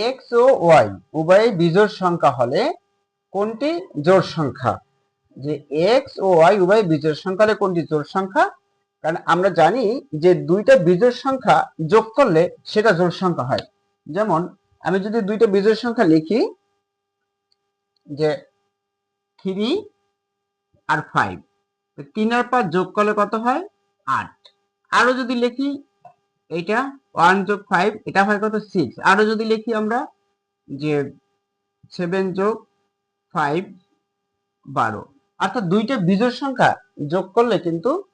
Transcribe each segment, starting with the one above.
X ও Y উভয় বিজোড় সংখ্যা হলে কোনটি জোড় সংখ্যা? যে এক্স ও ওয়াই উভয় বিজোড় সংখ্যা হলে কোনটি জোড় সংখ্যা? কারণ আমরা জানি যে দুইটা বিজোড় সংখ্যা যোগ করলে সেটা জোড় সংখ্যা হয়। যেমন আমি যদি দুইটা বিজোড় সংখ্যা লিখি, যে থ্রি আর ফাইভ তিন আর পাঁচ যোগ করলে কত হয়? আট। আরও যদি লিখি এটা ওয়ান যোগ ফাইভ এটা হয় কত সিক্স আরও যদি লিখি আমরা যে সেভেন যোগ ফাইভ বারো। অর্থাৎ দুইটা বিজোড় সংখ্যা যোগ করলে কিন্তু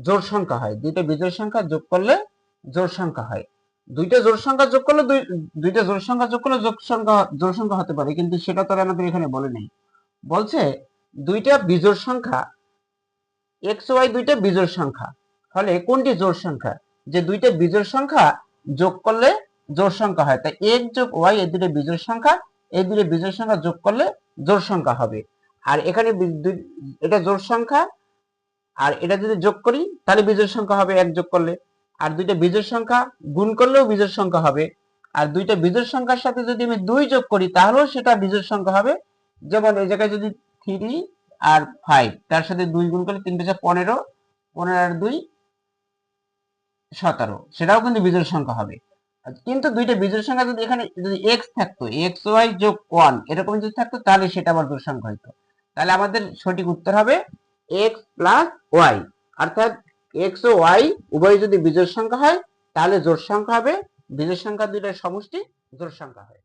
জোর সংখ্যা হয়। দুইটা বিজোড় সংখ্যা যোগ করলে জোর সংখ্যা হয়। দুইটা জোর সংখ্যা যোগ করলে দুই- দুইটা জোর সংখ্যা যোগ করলে যোগ সংখ্যা জোড় সংখ্যা হতে পারে, কিন্তু সেটা তো আমাদের এখানে বলে নেই। বলছে দুইটা বিজোড় সংখ্যা এক্স ওয়াই দুইটা বিজোড় সংখ্যা। ফলে কোনটি জোড় সংখ্যা? যে দুইটা বিজোড় সংখ্যা যোগ করলে জোড় সংখ্যা হয়। তাই এক যোগ ওয়াই এই দুটো বিজোড় সংখ্যা এই দুটো বিজোড় সংখ্যা যোগ করলে জোড় সংখ্যা হবে। আর এখানে এটা জোড় সংখ্যা, আর এটা যদি যোগ করি, তাহলে বিজোড় সংখ্যা হবে এক যোগ করলে। আর দুইটা বিজোড় সংখ্যা গুণ করলেও বিজোড় সংখ্যা হবে। আর দুইটা বিজোড় সংখ্যার সাথে যদি আমি দুই যোগ করি, তাহলেও সেটা বিজোড় সংখ্যা হবে। যেমন এই জায়গায় যদি থ্রি আর ফাইভ তার সাথে দুই গুণ করলে তিন পেঁচা পনেরো পনেরো আর দুই সতেরো, সেটাও কিন্তু বিজোড় সংখ্যা হবে। কিন্তু দুইটা বিজোড় সংখ্যা যদি এখানে যদি এক্স থাকতো এক্স ওয়াই যোগ ওয়ান এরকম যদি থাকতো, তাহলে সেটা আবার জোড় সংখ্যা হইতো। তাহলে আমাদের সঠিক উত্তর হবে এক্স প্লাস ওয়াই অর্থাৎ এক্স ও ওয়াই উভয় যদি বিজোড় সংখ্যা হয়, তাহলে জোড় সংখ্যা হবে। বিজোড় সংখ্যা দুইটার সমষ্টি জোড় সংখ্যা হয়।